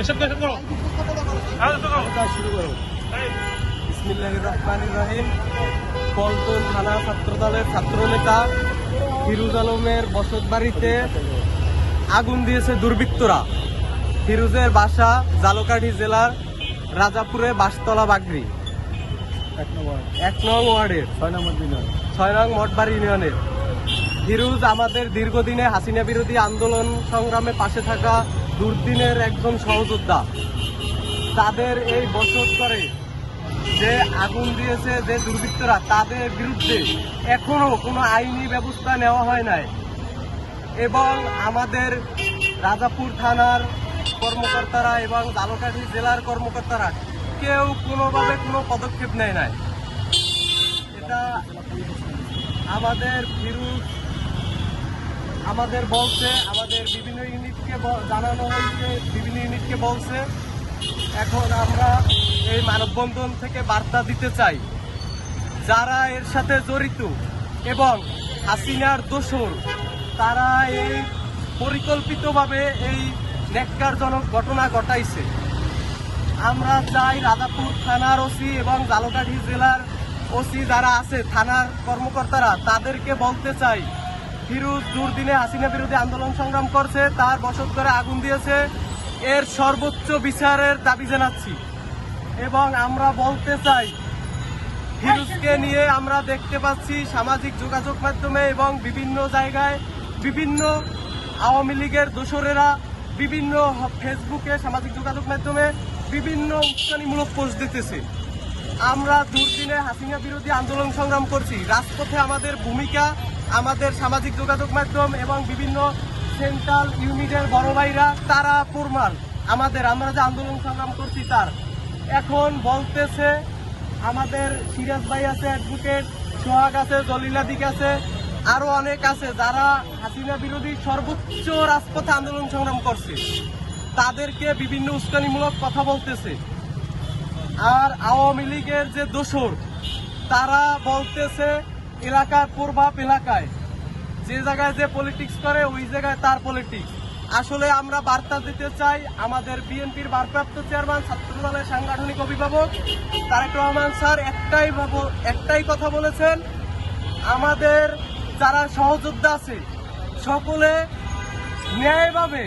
এসব এসব করো এসব করো। কাজ শুরু করো। এই, বিসমিল্লাহির রহিম। পল্টন থানা ছাত্রদলের ছাত্রনেতা ফিরুজ আলমের বসত বাড়িতে আগুন দিয়েছে দুর্বৃত্তরা। ফিরুজের বাসা জালকাঠি জেলার রাজাপুরে বাসতলা বাগরি এক নং ওয়ার্ডের। ছয় ছয় নং মঠবাড়ি ইউনিয়নের। ফিরুজ আমাদের দীর্ঘদিনে হাসিনা বিরোধী আন্দোলন সংগ্রামে পাশে থাকা দুর্দিনের একজন সহযোদ্ধা। তাদের এই বসত করে যে আগুন দিয়েছে যে দুর্বৃত্তরা, তাদের বিরুদ্ধে এখনও কোনো আইনি ব্যবস্থা নেওয়া হয় নাই। এবং আমাদের রাজাপুর থানার কর্মকর্তারা এবং জালকাঠি জেলার কর্মকর্তারা কেউ কোনোভাবে কোনো পদক্ষেপ নেয় নাই। এটা আমাদের ফিরুজ আমাদের বলছে, আমাদের বিভিন্ন ইউনিটকে জানানো হয়েছে, বিভিন্ন ইউনিটকে বলছে, এখন আমরা এই মানববন্ধন থেকে বার্তা দিতে চাই। যারা এর সাথে জড়িত এবং হাসিনার দোষর, তারা এই পরিকল্পিতভাবে এই ন্যাক্কারজনক ঘটনা ঘটাইছে। আমরা চাই রাজাপুর থানার ওসি এবং জালকাঠি জেলার ওসি যারা আছে, থানার কর্মকর্তারা, তাদেরকে বলতে চাই ফিরুজ দুর্দিনে হাসিনা বিরোধী আন্দোলন সংগ্রাম করছে, তার বসত করে আগুন দিয়েছে। এর সর্বোচ্চ বিচারের দাবি জানাচ্ছি। এবং আমরা বলতে চাই, ফিরুজকে নিয়ে আমরা দেখতে পাচ্ছি সামাজিক যোগাযোগ মাধ্যমে এবং বিভিন্ন জায়গায় বিভিন্ন আওয়ামী লীগের দোসরেরা বিভিন্ন ফেসবুকে সামাজিক যোগাযোগ মাধ্যমে বিভিন্ন উস্কানিমূলক পোস্ট দিতেছে। আমরা দুর্দিনে হাসিনা বিরোধী আন্দোলন সংগ্রাম করছি। রাজপথে আমাদের ভূমিকা আমাদের সামাজিক যোগাযোগ মাধ্যম এবং বিভিন্ন সেন্ট্রাল ইউনিটের বড় ভাইরা, তারা পুরমাল আমাদের, আমরা যে আন্দোলন সংগ্রাম করছি তার। এখন বলতেছে, আমাদের সিরাজ ভাই আছে অ্যাডভোকেট সোহাগ আছে জলিলাদিক আছে আরও অনেক আছে যারা হাসিনা বিরোধী সর্বোচ্চ রাজপথে আন্দোলন সংগ্রাম করছে। তাদেরকে বিভিন্ন উস্কানিমূলক কথা বলতেছে। আর আওয়ামী লীগের যে দোসর তারা বলতেছে এলাকার প্রভাব এলাকায়। যে জায়গায় যে পলিটিক্স করে, ওই জায়গায় তার পলিটিক্স আসলে আমরা বার্তা দিতে চাই আমাদের বিএনপির ভারপ্রাপ্ত চেয়ারম্যান ছাত্রদলের সাংগঠনিক অভিভাবক তারেক রহমান স্যার একটাই একটাই কথা বলেছেন, আমাদের যারা সহযোদ্ধা আছে, সকলে ন্যায়ভাবে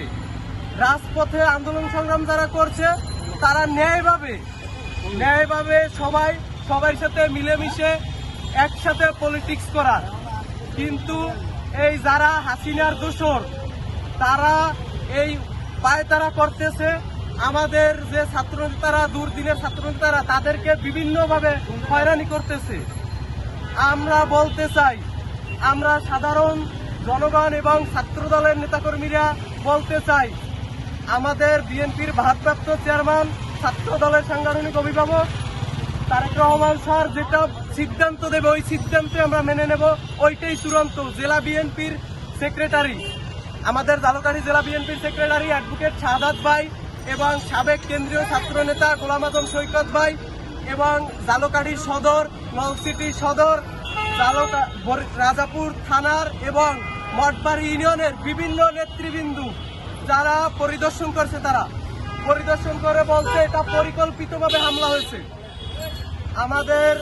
রাজপথে আন্দোলন সংগ্রাম যারা করছে, তারা ন্যায়ভাবে ন্যায়ভাবে সবাই, সবার সাথে মিলেমিশে একসাথে পলিটিক্স করার। কিন্তু এই যারা হাসিনার দোসর তারা এই পায়তারা করতেছে। আমাদের যে ছাত্র ছাত্রনেতারা, দুর্দিনের ছাত্রনেতারা, তাদেরকে বিভিন্নভাবে হয়রানি করতেছে। আমরা বলতে চাই, আমরা সাধারণ জনগণ এবং ছাত্রদলের নেতাকর্মীরা বলতে চাই, আমাদের বিএনপির ভারপ্রাপ্ত চেয়ারম্যান ছাত্র দলের সাংগঠনিক অভিভাবক তারেক রহমান স্যার, যেটা সিদ্ধান্ত দেবে, ওই সিদ্ধান্তে আমরা মেনে নেব। ওইটাই চূড়ান্ত। জেলা বিএনপির সেক্রেটারি, আমাদের জালকাঠি জেলা বিএনপির সেক্রেটারি অ্যাডভোকেট শাহাদাত ভাই এবং সাবেক কেন্দ্রীয় ছাত্র নেতা গোলাম আজম সৈকত ভাই এবং জালকাঠি সদর নলসিটি সদর রাজাপুর থানার এবং মঠবাড়ি ইউনিয়নের বিভিন্ন নেতৃবৃন্দু, যারা পরিদর্শন করছে তারা। পরিদর্শন করে বলছে, এটা পরিকল্পিতভাবে হামলা হয়েছে। আমাদের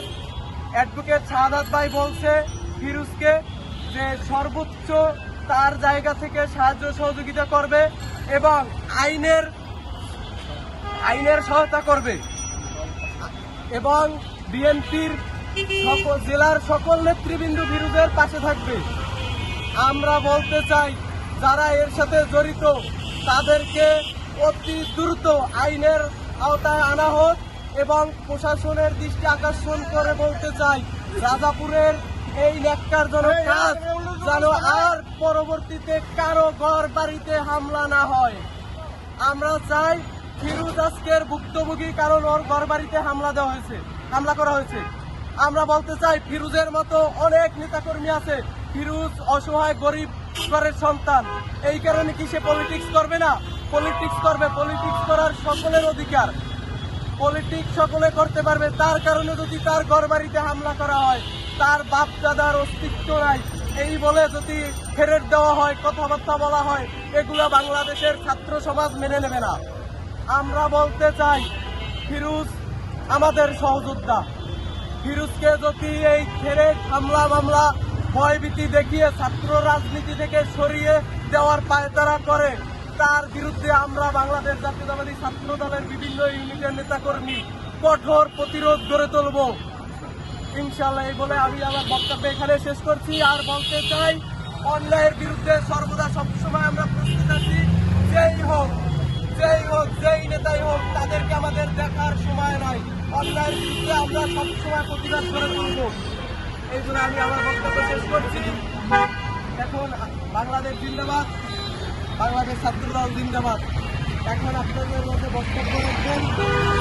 অ্যাডভোকেট শাহাদাত ভাই বলছে ফিরুজকে যে সর্বোচ্চ তার জায়গা থেকে সাহায্য সহযোগিতা করবে এবং আইনের আইনের সহায়তা করবে। এবং বিএনপির জেলার সকল নেতৃবৃন্দ ফিরুজের পাশে থাকবে। আমরা বলতে চাই, যারা এর সাথে জড়িত, তাদেরকে অতি দ্রুত আইনের আওতায় আনা হোক। এবং প্রশাসনের দৃষ্টি আকর্ষণ করে বলতে চাই রাজাপুরের এই ন্যাক্কারজনক কাজ যেন আর পরবর্তীতে কারও ঘর বাড়িতে হামলা না হয়। আমরা চাই ফিরুজ আজকের ভুক্তভোগী কারণ ওর ঘর বাড়িতে হামলা দেওয়া হয়েছে হামলা করা হয়েছে। আমরা বলতে চাই ফিরুজের মতো অনেক নেতাকর্মী আছে ফিরুজ অসহায় গরিব ঘরের সন্তান। এই কারণে কি সে পলিটিক্স করবে না? পলিটিক্স করবে পলিটিক্স করার সকলের অধিকার। পলিটিক্স সকলে করতে পারবে। তার কারণে যদি তার ঘর বাড়িতে হামলা করা হয়, তার বাপ দাদার অস্তিত্ব নাই। এই বলে যদি ফেরত দেওয়া হয়, কথাবার্তা বলা হয়, এগুলো বাংলাদেশের ছাত্র সমাজ মেনে নেবে না। আমরা বলতে চাই, ফিরুজ আমাদের সহযোদ্ধা। ফিরুজকে যদি এই ছেড়ে হামলা মামলা ভয়ভীতি দেখিয়ে ছাত্র রাজনীতি থেকে সরিয়ে দেওয়ার পায়তারা করে তার বিরুদ্ধে আমরা বাংলাদেশ জাতীয়তাবাদী ছাত্র দলের বিভিন্ন ইউনিটের নেতাকর্মী কঠোর প্রতিরোধ গড়ে তুলব। ইনশাল্লাহ এই বলে আমি আমার বক্তব্য এখানে শেষ করছি আর বলতে চাই, অন্যায়ের বিরুদ্ধে সর্বদা সবসময় আমরা প্রস্তুত আছি। যেই হোক যেই হোক, যেই নেতাই হোক, তাদেরকে আমাদের দেখার সময় নাই। অন্যায়ের বিরুদ্ধে আমরা সবসময় প্রতিবাদ করে তুলব। এই জন্য আমি আমার বক্তব্য শেষ করছি। এখন বাংলাদেশ জিন্দাবাদ। বাংলাদেশ ছাত্রদল জিন্দাবাদ। এখন আপনাদের মধ্যে বক্তব্য রাখবেন।